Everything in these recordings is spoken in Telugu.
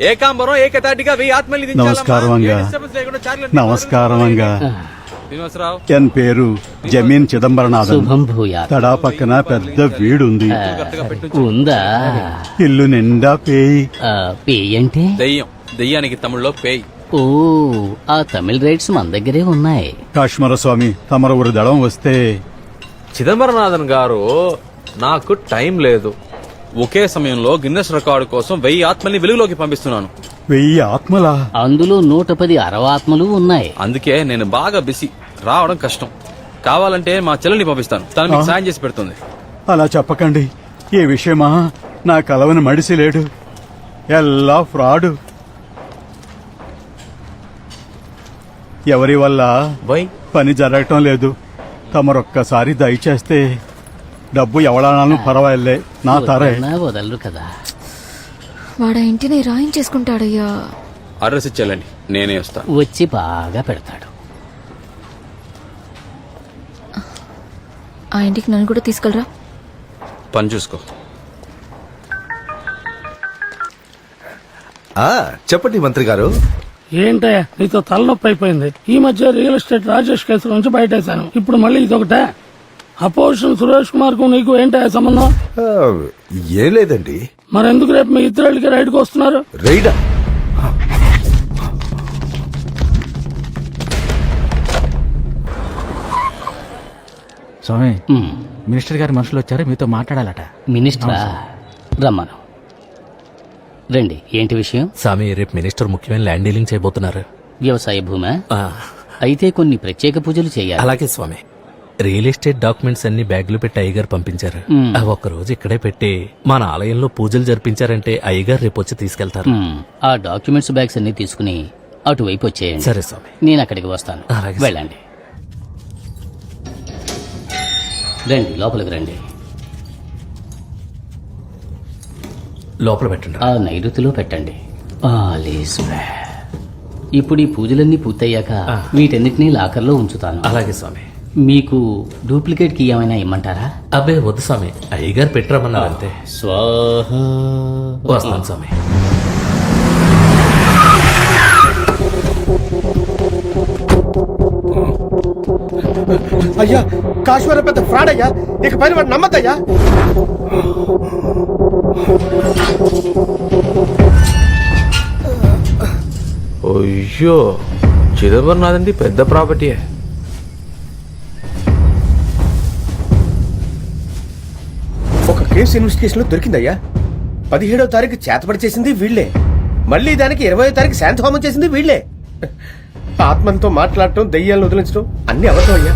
ఏకాంబరం ఏకతాటిగా వెయ్యి ఆత్మల్ని దించాలమ్మా. నమస్కారం అంగా. ఏ disturbance లేకుండా చార్లెట్ నమస్కారం అంగా. శ్రీనివాసరావు. ఎన్ పేరు జమీన్ చిదంబరనాథన్. శుభం భూయాత్. తడా పక్కన పెద్ద వీడుంది. ఉందా? ఇల్లు నిండా పేయి. ఆ, పేయ్ అంటే? దెయ్యం. దెయ్యానికి తమిళ్ళో పేయ్. ఓ ఆ తమిళ రైట్స్ మన దగ్గరే ఉన్నాయి. కాశ్మర స్వామి తమరు ఊరి దళం వస్తే. చిదంబరనాథన్ గారు నాకు టైం లేదు. ఒకే సమయంలో గిన్నెస్ రికార్డు కోసం వెయ్యి ఆత్మల్ని వెలుగులోకి పంపిస్తున్నాను. వెయ్యి ఆత్మలా? అందులో నూట పది అరవాత్మలు ఉన్నాయి. అందుకే నేను బాగా బిజీ. రావడం కష్టం. కావాలంటే మా చెల్లెని పంపిస్తాను. తను మీకు సాయం చేసి పెడుతుంది. అలా చెప్పకండి. ఈ విషయమా? నా కలవని మడిసి లేడు. ఎల్లా ఫ్రాడు. ఎవరి వల్ల? వై? పని జరగటం లేదు. తమరొక్కసారి దయచేస్తే డబ్బు ఎవడానాலும் పర్వాలే నా తరే. వదలరు కదా. వాడు ఆ ఇంటిని రాయించేసుకుంటాడయ్యా. అడ్రస్ ఇచ్చేళ్ళండి నేనే వస్తాను వచ్చి బాగా పెడతాడు. ఆ ఇంటికి నన్ను కూడా తీసుకెళ్ళరా? పని చూసుకో. ఆ చెప్పండి మంత్రి గారు. ఏంటయ్యా నీతో తలనొప్పి అయిపోయింది. ఈ మధ్య రియల్ ఎస్టేట్ రాజేష్ కేసు నుంచి బయటేశాను. ఇప్పుడు మళ్ళీ ఇదొకటే. అపోజిషన్ సురేష్ కుమార్కు నీకు ఏంటయ్యా సంబంధం? ఏం లేదండి. మరెందుకు రేపు మీ ఇద్దరికి రైడ్కి వస్తున్నారు? రైడా? స్వామి మినిస్టర్ గారి మనుషులు వచ్చారు మీతో మాట్లాడాలట. మినిస్టరా? రమ్మను. రండి ఏంటి విషయం? స్వామి రేపు మినిస్టర్ ముఖ్యమైన ల్యాండ్ డీలింగ్ చేయబోతున్నారు. వ్యవసాయ భూమా? అయితే కొన్ని ప్రత్యేక పూజలు చేయాలి. అలాగే స్వామి. రియల్ ఎస్టేట్ డాక్యుమెంట్స్ అన్ని బ్యాగులు పెట్టి అయ్యగారు పంపించారు. అవి రోజు ఇక్కడే పెట్టి మన ఆలయంలో పూజలు జరిపించారంటే అయ్యగారు రేపు వచ్చి తీసుకెళ్తారు. ఆ డాక్యుమెంట్స్ బ్యాగ్స్ అన్ని తీసుకుని అటువైపు వచ్చేయండి. సరే స్వామి. నేను అక్కడికి వస్తాను. అలాగే. వెళ్ళండి. రండి లోపలికి రండి. లోపల పెట్టండి. ఆ నైరుతిలో పెట్టండి. All is well. ఇప్పుడు ఈ పూజలన్నీ పూర్తయ్యాక వీటన్నిటినీ లాకర్లో ఉంచుతాను. అలాగే స్వామి. మీకు డూప్లికేట్ కీ ఏమైనా ఇమ్మంటారా? అబ్బే వద్దు స్వామి. అయ్యగారు పెట్టరమన్నారు అంతే. స్వాహ. వస్తాను స్వామి. అయ్యా కాశ్మీర పెద్ద ఫ్రాడ్ అయ్యా. ఇక పైన వాడు నమ్మద్దయ్యా. అయ్యో చిదంబరనాథండి పెద్ద ప్రాపర్టీయే కేసు ఇన్వెస్టిగేషన్లో దొరికిందయ్యా. పదిహేడో తారీఖు చేతపడి చేసింది వీళ్ళే. మళ్ళీ దానికి ఇరవై తారీఖు శాంతహోమం చేసింది వీళ్ళే. ఆత్మంతో మాట్లాడటం దయ్యాలను వదిలించడం అన్ని అవసరం అయ్యా.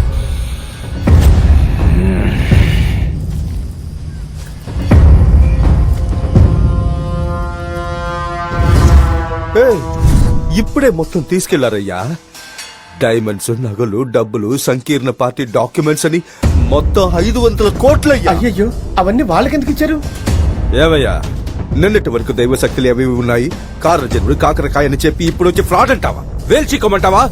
ఏయ్, ఇప్పుడే మొత్తం తీసుకెళ్ళారయ్యా. డైమండ్స్ నగలు డబ్బులు సంకీర్ణ పార్టీ డాక్యుమెంట్స్ అని మొత్తం ఐదు వందల కోట్లయ్యా. అయ్యయ్యో అవన్నీ వాళ్ళకెందుకు ఇచ్చారు? ఏమయ్యా నిన్నటి వరకు దైవ శక్తులు అవి ఇవి ఉన్నాయి? కారజనుడు కాకరకాయ అని చెప్పి ఇప్పుడు వచ్చి ఫ్రాడ్ అంటావా? వేల్చికోమంటావా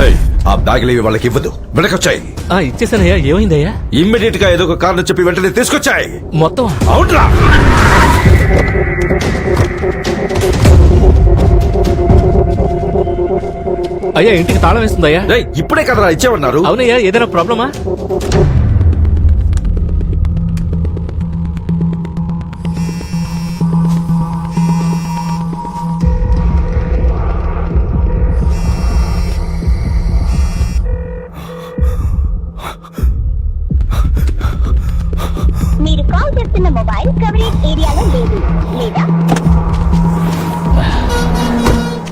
ఏయ్, ఆ బ్యాగులు ఇవి వాళ్ళకి ఇవ్వదు. వెనకొచ్చాయి. ఆ, ఇచ్చేసానయ్యా ఏమైందయ్యా? ఇమ్మీడియట్గా ఏదో ఒక కారణం చెప్పి వెంటనే తీసుకొచ్చాయి. మొత్తం అవుట్రా అయ్యా ఇంటికి తాళం వేస్తుందయ్యా. ఏయ్, ఇప్పుడే కదరా ఇచ్చేవన్నారు. అవునయ్యా ఏదైనా ప్రాబ్లమా?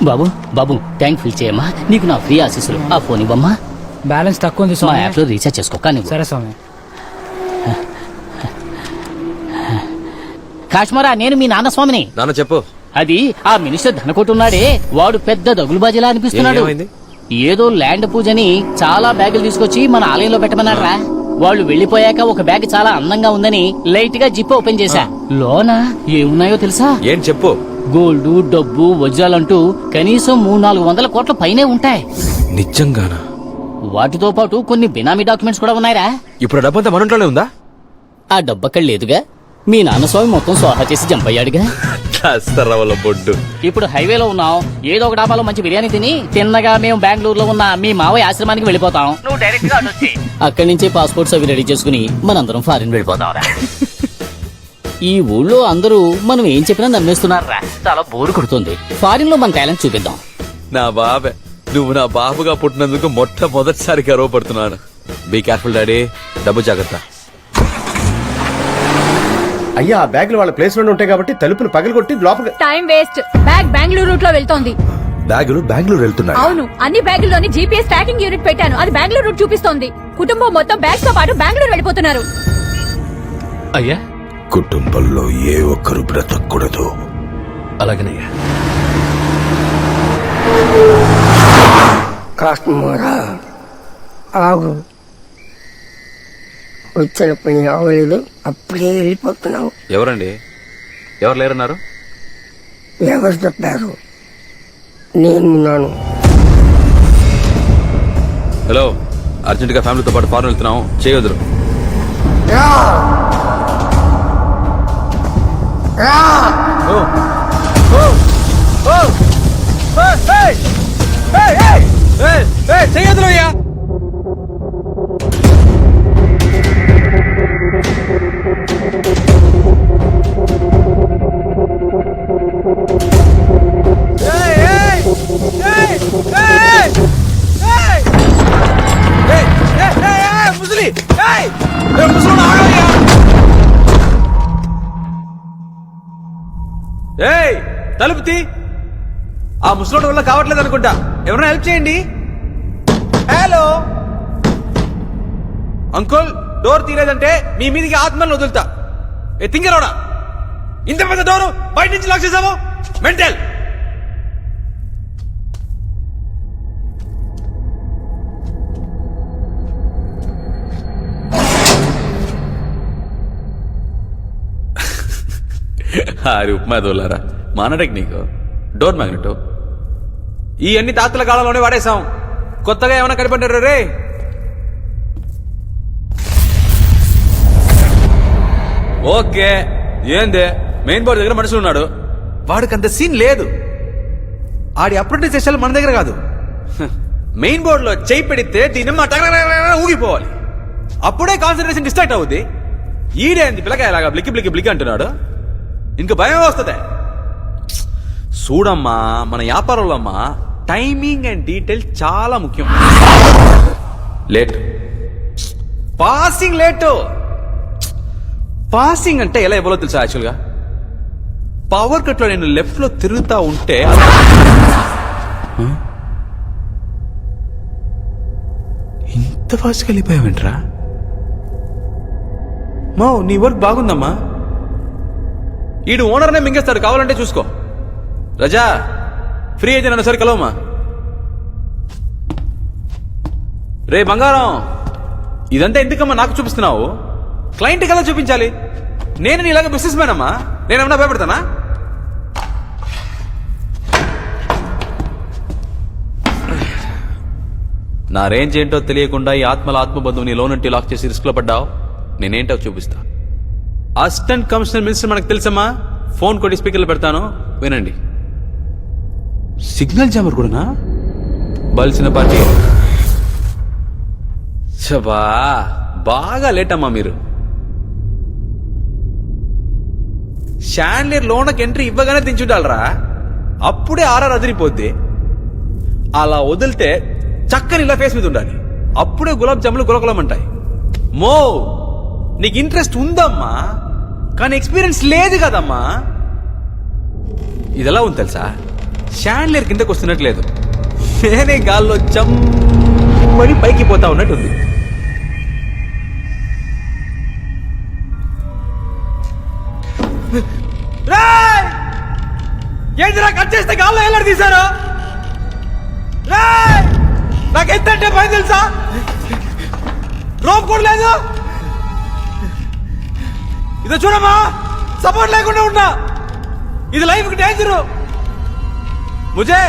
బాబు. బాబు ట్యాంక్ ఫిల్ చేయమ్మా. నీకు నా ఫ్రీ ఆశీస్సులు. ఆ ఫోన్ ఇవ్వమ్మా. బ్యాలెన్స్ తక్కువ ఉంది మా స్వామి. యాప్లో రీఛార్జ్ చేసుకో. కానీ సరే స్వామి. కాశ్మరా నేను మీ నాన్న స్వామిని. నాన్న చెప్పు. అది ఆ మినిస్టర్ ధనకొట్టున్నాడే వాడు పెద్ద దగులుబాజీలా అనిపిస్తున్నాడు. ఏమైంది? ఏదో ల్యాండ్ పూజని చాలా బ్యాగులు తీసుకొచ్చి మన ఆలయంలో పెట్టమన్నారా వాళ్ళు వెళ్ళిపోయాక ఒక బ్యాగ్ చాలా అందంగా ఉందని లైట్గా జిప్ ఓపెన్ చేశా. లోన? ఏమున్నాయో తెలుసా? ఏం చెప్పు. గోల్డ్ డబ్బు వజ్రాలంటూ కనీసం మూడు నాలుగు వందల కోట్ల పైనే ఉంటాయి. నిజంగానా? వాటితో పాటు కొన్ని బినామీ డాక్యుమెంట్స్ కూడా ఉన్నాయిరా. ఇప్పుడు ఆ డబ్బంతా మన ఇంట్లోనే ఉందా? ఆ డబ్బక్కడ లేదుగా. మీ నాన్న స్వామి మొత్తం సోహా చేసి జంప్ అయ్యాడుగా కస్తరవల బొడ్డు. ఇప్పుడు హైవేలో ఉన్నాం. ఏదో ఒక డాబాలో మంచి బిర్యానీ తిని తిన్నగా మేము బెంగళూరులో ఉన్న మీ మావయ్య ఆశ్రమానికి వెళ్ళిపోతాం. నువ్వు డైరెక్ట్గా అక్కడి నుంచి పాస్పోర్ట్స్ అవి రెడీ చేసుకుని మనందరం ఫారిన్ వెళ్ళిపోతాం ఈ ఊళ్ళో అందరూ మనం ఏం చెప్పినా నమ్మేస్తున్నారా? చాలా బోరు కొడుతుంది. ఫారిన్లో మన టాలెంట్ చూపిద్దాం. నా బాబే నువ్వు నా బాబుగా పుట్టినందుకు మొట్టమొదటిసారి గర్వపడుతున్నాను. బీ కేర్ఫుల్ డాడీ డబ్బు జాగ్రత్త. అయ్యా ఆ బ్యాగులు వాళ్ళ ప్లేస్లోనే ఉంటాయి కాబట్టి తలుపులు పగలగొట్టి లోపల టైం వేస్ట్ బ్యాగ్ బెంగళూరు రూట్లో వెళ్తోంది. బ్యాగులు బెంగళూరు వెళ్తున్నాయి. అవును అన్ని బ్యాగుల్లోని జీపీఎస్ ట్రాకింగ్ యూనిట్ పెట్టాను. అది బెంగళూరు రూట్ చూపిస్తోంది. కుటుంబం మొత్తం బ్యాగ్స్తో పాటు బెంగళూరు వెళ్ళిపోతున్నారు. అయ్యా కుటుంబంలో ఏ ఒక్కరు బ్రతకూడదు. అలాగనయ్యా. కాస్టమరా ఆగు. వచ్చిన పని అవ్వలేదు అప్పుడే వెళ్ళిపోతున్నావు. ఎవరండి? ఎవరు లేరన్నారు? ఎవరు చెప్పారు? నేనున్నాను హలో అర్జెంట్గా ఫ్యామిలీతో పాటు ఫారెన్ వెళ్తున్నాం. చేయొద్దు చేయొద్దు తలుపు తీ. ఆ ముసలోడు వల్ల కావట్లేదు అనుకుంటా. ఎవరైనా హెల్ప్ చేయండి. హలో అంకుల్ డోర్ తీరేదంటే మీ మీదికి ఆత్మలను వదులుతా. ఏ తింగరోడా ఇంత పెద్ద డోరు బయట నుంచి లాక్ చేసావు? మెంటల్ హారి ఉప్మా దోలారా. మాన టెక్నిక్ డోర్ మ్యాగ్నెట్ ఈ అన్ని తాతల కాలంలోనే వాడేశాం. కొత్తగా ఏమైనా కనిపెట్టారు రే? ఓకే. ఏందే? మెయిన్ బోర్డు దగ్గర మనుషులు ఉన్నాడు. వాడికి అంత సీన్ లేదు. ఆడి అప్రెంటిస్ చేసాలు మన దగ్గర కాదు. మెయిన్ బోర్డులో చేయి పెడితే దీని ఊగిపోవాలి. అప్పుడే కాన్సన్ట్రేషన్ డిస్ట్రాక్ట్ అవుద్ది. ఈడేంది పిల్లకాయలాగా బ్లిక్కి బ్లిక్కి బ్లిక్ అంటున్నాడు. ఇంక భయం వస్తుంది. చూడమ్మా మన వ్యాపారంలో అమ్మా టైమింగ్ అండ్ డీటెయిల్ చాలా ముఖ్యం. లేట్ పాసింగ్ లేట్ పాసింగ్ అంటే ఎలా ఇవ్వాలో తెలుసా యాక్చువల్గా పవర్ కట్లో నేను లెఫ్ట్లో తిరుగుతా ఉంటే? ఇంత ఫాస్ట్గా వెళ్ళిపోయావేంట్రా? మో నీ వర్క్ బాగుందమ్మా. ఈడు ఓనర్నే మింగేస్తాడు కావాలంటే చూసుకో. రజా ఫ్రీ అయితే నన్ను సరే కలవమ్మా. రే బంగారం ఇదంతా ఎందుకమ్మా నాకు చూపిస్తున్నావు? క్లయింట్ కదా చూపించాలి? నేను నీలాగా బిజినెస్ మ్యాన్ అమ్మా? నేనేమన్నా భయపడతానా? నా రేంజ్ ఏంటో తెలియకుండా ఈ ఆత్మల ఆత్మబంధువుని లోనంటి లాక్ చేసి రిస్క్లో పడ్డావు? నేనేంటో చూపిస్తా. అసిస్టెంట్ కమిషనర్ మినిస్టర్ మనకు తెలుసమ్మా? ఫోన్ కొట్టి స్పీకర్లో పెడతాను. వినండి. సిగ్నల్ జామర్ కూడానా? బలిసిన పార్టీ. చబా బాగా లేట్ అమ్మా మీరు. షాన్లియర్ లోనకి ఎంట్రీ ఇవ్వగానే దించుండాలరా. అప్పుడే ఆర్ఆర్ అదిరిపోద్ది. అలా వదిలితే చక్కని ఇలా ఫేస్ మీద ఉండాలి. అప్పుడే గులాబ్ జాములు గులకులమంటాయి మో నీకు ఇంట్రెస్ట్ ఉందమ్మా. కానీ ఎక్స్పీరియన్స్ లేదు కదమ్మా. ఇదెలా ఉంది తెలుసా? షాండ్లేర్ కిందకు వస్తున్నట్లేదు. నేనే గాల్లో చమ్మని పైకి పోతా ఉన్నట్టుంది. రేయ్! ఏంటిరా కట్ చేస్తే గాల్లో ఎలా తీశారు? రేయ్! నాకు ఎంత అంటే భయం తెలుసా? రోప్ కూడా లేదు. ఇదో చూడమ్మా సపోర్ట్ లేకుండా ఉన్నా. ఇది లైఫ్కి డేంజరు ముజే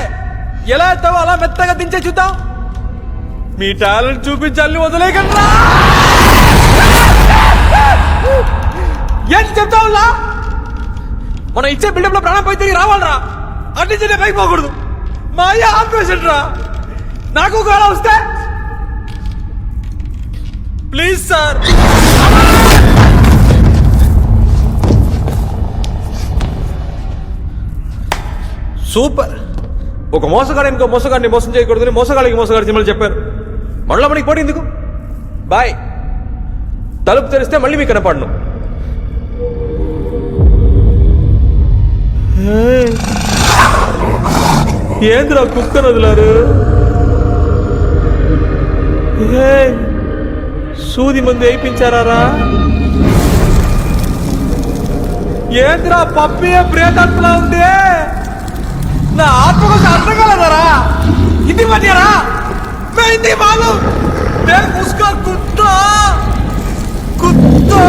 ఎలా ఎత్తావో అలా మెత్తగా దించే చూద్దాం. మీ టాలెంట్ చూపించాలని వదిలేకన్నా ఏం చెప్తావులా మనం ఇచ్చే బిల్డప్లో ప్రాణం పోయి తిరిగి రావాలరా. అట్నుంచి పైకి పోకూడదు మా అయ్య హార్ట్ రా నాకు ఒకవేళ వస్తే. Please sir. సూపర్. ఒక మోసగాడు ఇంకో మోసగాడిని మోసం చేయకూడదని మోసగాడికి మోసగాడు సినిమాలు చెప్పారు. మళ్ళీ మనకి పోటీ ఎందుకు? బాయ్. తలుపు తెరిస్తే మళ్ళీ మీకు కనపడను. ఏంద్రా కుక్కను నదులారు? సూది మంది వేయించారా ఏంద్రా పప్పి ప్రేతత్లా ఉంది? నా ఆత్మ కొంచెం అర్థం కలదరా? ఇది మధ్యరా? ఇది మాలు. నేను కుస్కా కుత్తా. కుత్తా.